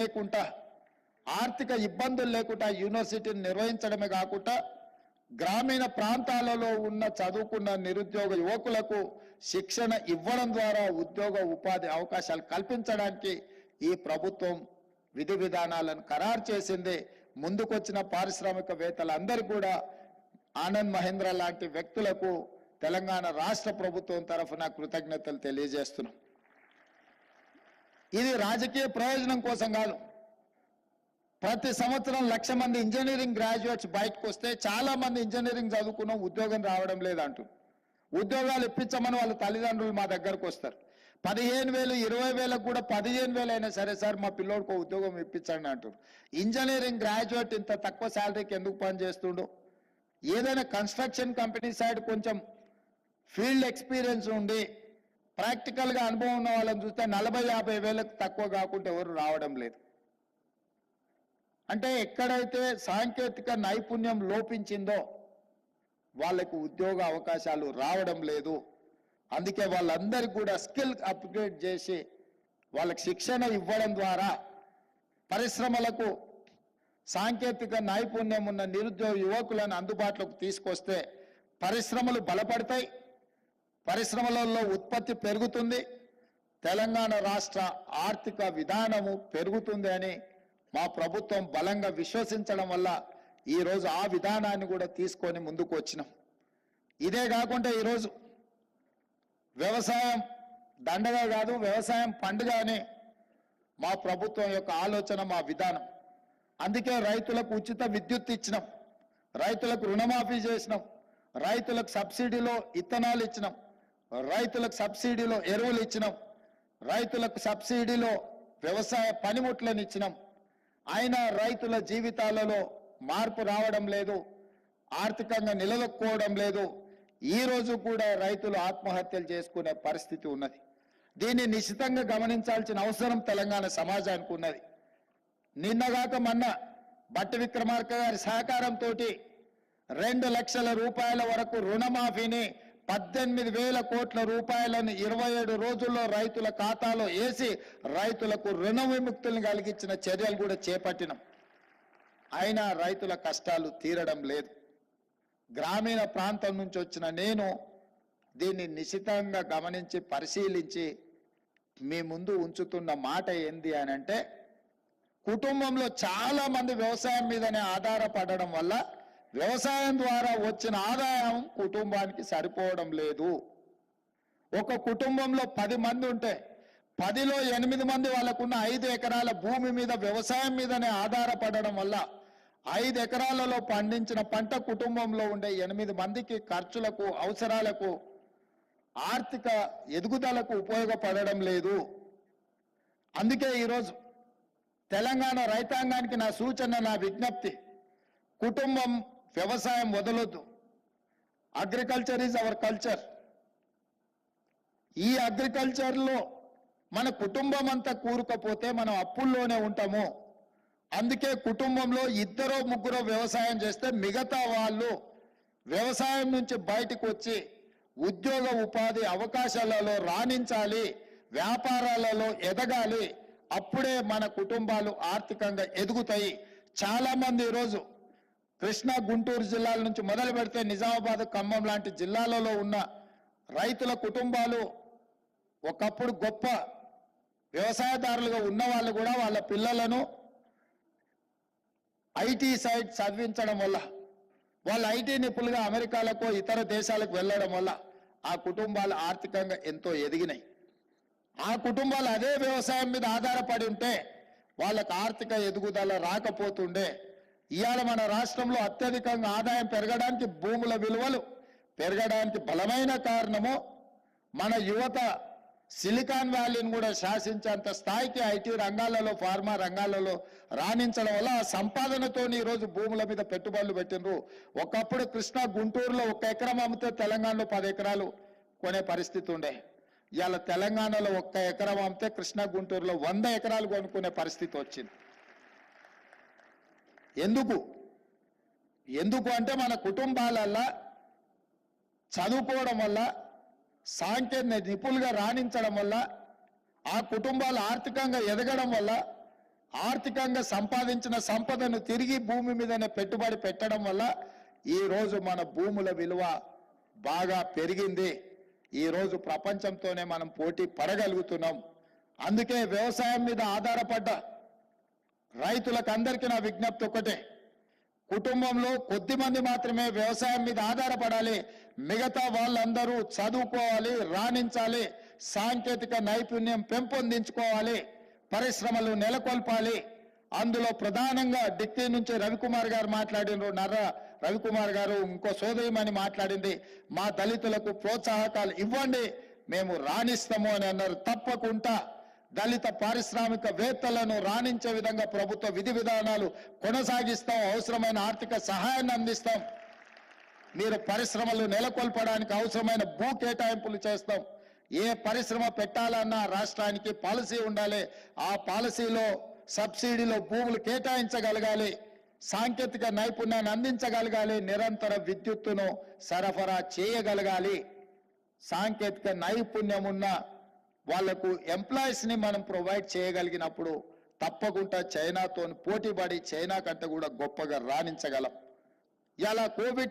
లేకుండా ఆర్థిక ఇబ్బందులు లేకుండా యూనివర్సిటీని నిర్వహించడమే కాకుండా గ్రామీణ ప్రాంతాలలో ఉన్న చదువుకున్న నిరుద్యోగ యువకులకు శిక్షణ ఇవ్వడం ద్వారా ఉద్యోగ ఉపాధి అవకాశాలు కల్పించడానికి ఈ ప్రభుత్వం విధి విధానాలను ఖరారు చేసింది. ముందుకొచ్చిన పారిశ్రామికవేత్తలందరూ కూడా ఆనంద్ మహేంద్ర లాంటి వ్యక్తులకు తెలంగాణ రాష్ట్ర ప్రభుత్వం తరఫున కృతజ్ఞతలు తెలియజేస్తున్నాం. ఇది రాజకీయ ప్రయోజనం కోసం కాదు. ప్రతి సంవత్సరం లక్ష మంది ఇంజనీరింగ్ గ్రాడ్యుయేట్స్ బయటకు వస్తే చాలా మంది ఇంజనీరింగ్ చదువుకున్న ఉద్యోగం రావడం లేదంటూ. ఉద్యోగాలు ఇప్పించమని వాళ్ళ తల్లిదండ్రులు మా దగ్గరకు వస్తారు. పదిహేను వేలు ఇరవై వేలకు కూడా పదిహేను వేలు అయినా సరే సార్ మా పిల్లోడికి ఉద్యోగం ఇప్పించండి అంటారు ఇంజనీరింగ్ గ్రాడ్యుయేట్ ఇంత తక్కువ శాలరీకి ఎందుకు పని చేస్తుండు? ఏదైనా కన్స్ట్రక్షన్ కంపెనీ సైడ్ కొంచెం ఫీల్డ్ ఎక్స్పీరియన్స్ ఉండి ప్రాక్టికల్గా అనుభవం ఉన్న వాళ్ళని చూస్తే నలభై యాభై వేలకు తక్కువ కాకుండా ఎవరు రావడం లేదు. అంటే ఎక్కడైతే సాంకేతిక నైపుణ్యం లోపించిందో వాళ్ళకు ఉద్యోగ అవకాశాలు రావడం లేదు. అందుకే వాళ్ళందరికీ కూడా స్కిల్ అప్గ్రేడ్ చేసి వాళ్ళకి శిక్షణ ఇవ్వడం ద్వారా పరిశ్రమలకు సాంకేతిక నైపుణ్యం ఉన్న నిరుద్యోగ యువకులను అందుబాటులోకి తీసుకొస్తే పరిశ్రమలు బలపడతాయి. పరిశ్రమలలో ఉత్పత్తి పెరుగుతుంది. తెలంగాణ రాష్ట్ర ఆర్థిక విధానము పెరుగుతుంది అని మా ప్రభుత్వం బలంగా విశ్వసించడం వల్ల ఈరోజు ఆ విధానాన్ని కూడా తీసుకొని ముందుకు వచ్చినాం. ఇదే కాకుండా ఈరోజు వ్యవసాయం దండగా కాదు వ్యవసాయం పండుగ అని మా ప్రభుత్వం యొక్క ఆలోచన మా విధానం. అందుకే రైతులకు ఉచిత విద్యుత్ ఇచ్చినాం. రైతులకు రుణమాఫీ చేసినాం. రైతులకు సబ్సిడీలో ఇత్తనాలు ఇచ్చినాం. రైతులకు సబ్సిడీలో ఎరువులు ఇచ్చినాం. రైతులకు సబ్సిడీలో వ్యవసాయ పనిముట్లను ఇచ్చినాం. అయినా రైతుల జీవితాలలో మార్పు రావడం లేదు. ఆర్థికంగా నిలదొక్కుకోవడం లేదు. ఈ రోజు కూడా రైతులు ఆత్మహత్యలు చేసుకునే పరిస్థితి ఉన్నది. దీన్ని నిశ్చితంగా గమనించాల్సిన అవసరం తెలంగాణ సమాజానికి ఉన్నది. నిన్నగాక మొన్న బట్టి విక్రమార్క గారి సహకారంతో రెండు లక్షల రూపాయల వరకు రుణమాఫీని పద్దెనిమిది వేల కోట్ల రూపాయలను ఇరవై ఏడు రోజుల్లో రైతుల ఖాతాలో వేసి రైతులకు రుణ విముక్తులను కలిగించిన చర్యలు కూడా చేపట్టినాం. అయినా రైతుల కష్టాలు తీరడం లేదు. గ్రామీణ ప్రాంతం నుంచి వచ్చిన నేను దీన్ని నిశితంగా గమనించి పరిశీలించి మీ ముందు ఉంచుతున్న మాట ఏంది అని అంటే కుటుంబంలో చాలామంది వ్యవసాయం మీదనే ఆధారపడడం వల్ల వ్యవసాయం ద్వారా వచ్చిన ఆదాయం కుటుంబానికి సరిపోవడం లేదు. ఒక కుటుంబంలో పది మంది ఉంటే పదిలో ఎనిమిది మంది వాళ్ళకున్న ఐదు ఎకరాల భూమి మీద వ్యవసాయం మీదనే ఆధారపడడం వల్ల ఐదు ఎకరాలలో పండించిన పంట కుటుంబంలో ఉండే ఎనిమిది మందికి ఖర్చులకు అవసరాలకు ఆర్థిక ఎదుగుదలకు ఉపయోగపడడం లేదు. అందుకే ఈరోజు తెలంగాణ రైతాంగానికి నా సూచన నా విజ్ఞప్తి కుటుంబం వ్యవసాయం వదలొద్దు. అగ్రికల్చర్ ఈజ్ అవర్ కల్చర్ ఈ అగ్రికల్చర్లో మన కుటుంబం అంతా కూరుకపోతే మనం అప్పుల్లోనే ఉంటాము. అందుకే కుటుంబంలో ఇద్దరో ముగ్గురో వ్యవసాయం చేస్తే మిగతా వాళ్ళు వ్యవసాయం నుంచి బయటకు వచ్చి ఉద్యోగ ఉపాధి అవకాశాలలో రాణించాలి వ్యాపారాలలో ఎదగాలి. అప్పుడే మన కుటుంబాలు ఆర్థికంగా ఎదుగుతాయి. చాలామంది ఈరోజు కృష్ణా గుంటూరు జిల్లాల నుంచి మొదలు పెడితే నిజామాబాద్ ఖమ్మం లాంటి జిల్లాలలో ఉన్న రైతుల కుటుంబాలు ఒకప్పుడు గొప్ప వ్యవసాయదారులుగా ఉన్న వాళ్ళు కూడా వాళ్ళ పిల్లలను ఐటీ సైడ్ చదివించడం వల్ల వాళ్ళు ఐటీ నిపుణులుగా అమెరికాలకు ఇతర దేశాలకు వెళ్ళడం వల్ల ఆ కుటుంబాలు ఆర్థికంగా ఎంతో ఎదిగినాయి. ఆ కుటుంబాలు అదే వ్యవసాయం మీద ఆధారపడి ఉంటే వాళ్ళకు ఆర్థిక ఎదుగుదల రాకపోతుండే ఇవాళ మన రాష్ట్రంలో అత్యధికంగా ఆదాయం పెరగడానికి భూముల విలువలు పెరగడానికి బలమైన కారణము మన యువత సిలికాన్ వ్యాలీని కూడా శాసించేంత స్థాయికి ఐటీ రంగాలలో ఫార్మా రంగాలలో రాణించడం వల్ల ఆ సంపాదనతో ఈరోజు భూముల మీద పెట్టుబడులు పెట్టినరు ఒకప్పుడు కృష్ణా గుంటూరులో ఒక ఎకరం అమ్మితే తెలంగాణలో పది ఎకరాలు కొనే పరిస్థితి ఉండే. ఇవాళ తెలంగాణలో ఒక్క ఎకరం అమ్మితే కృష్ణా గుంటూరులో వంద ఎకరాలు కొనుక్కునే పరిస్థితి వచ్చింది. ఎందుకు? ఎందుకు అంటే మన కుటుంబాలల్లో చదువుకోవడం వల్ల సాంకేతిక నిపుణులుగా రాణించడం వల్ల ఆ కుటుంబాలు ఆర్థికంగా ఎదగడం వల్ల ఆర్థికంగా సంపాదించిన సంపదను తిరిగి భూమి మీదనే పెట్టుబడి పెట్టడం వల్ల ఈరోజు మన భూముల విలువ బాగా పెరిగింది. ఈరోజు ప్రపంచంతోనే మనం పోటీ పడగలుగుతున్నాం. అందుకే వ్యవసాయం మీద ఆధారపడ్డ రైతులకు అందరికీ నా విజ్ఞప్తి ఒకటే కుటుంబంలో కొద్ది మంది మాత్రమే వ్యవసాయం మీద ఆధారపడాలి. మిగతా వాళ్ళందరూ చదువుకోవాలి రాణించాలి సాంకేతిక నైపుణ్యం పెంపొందించుకోవాలి పరిశ్రమలు నెలకొల్పాలి. అందులో ప్రధానంగా డిక్కీ నుంచి రవికుమార్ గారు మాట్లాడినారు. నర్ర రవికుమార్ గారు ఇంకో సోదరిమని మాట్లాడింది. మా దళితులకు ప్రోత్సాహకాలు ఇవ్వండి. మేము రాణిస్తాము అని అన్నారు. తప్పకుండా. దళిత పారిశ్రామిక వేత్తలను రాణించే విధంగా ప్రభుత్వ విధి విధానాలు కొనసాగిస్తాం అవసరమైన ఆర్థిక సహాయాన్ని అందిస్తాం. మీరు పరిశ్రమలు నెలకొల్పడానికి అవసరమైన భూ కేటాయింపులు చేస్తాం. ఏ పరిశ్రమ పెట్టాలన్నా రాష్ట్రానికి పాలసీ ఉండాలి. ఆ పాలసీలో సబ్సిడీలో భూములు కేటాయించగలగాలి. సాంకేతిక నైపుణ్యాన్ని అందించగలగాలి. నిరంతర విద్యుత్తును సరఫరా చేయగలగాలి. సాంకేతిక నైపుణ్యం ఉన్న వాళ్ళకు ఎంప్లాయీస్ని మనం ప్రొవైడ్ చేయగలిగినప్పుడు తప్పకుండా చైనాతో పోటీపడి చైనా కంటే కూడా గొప్పగా రాణించగలం. ఇలా కోవిడ్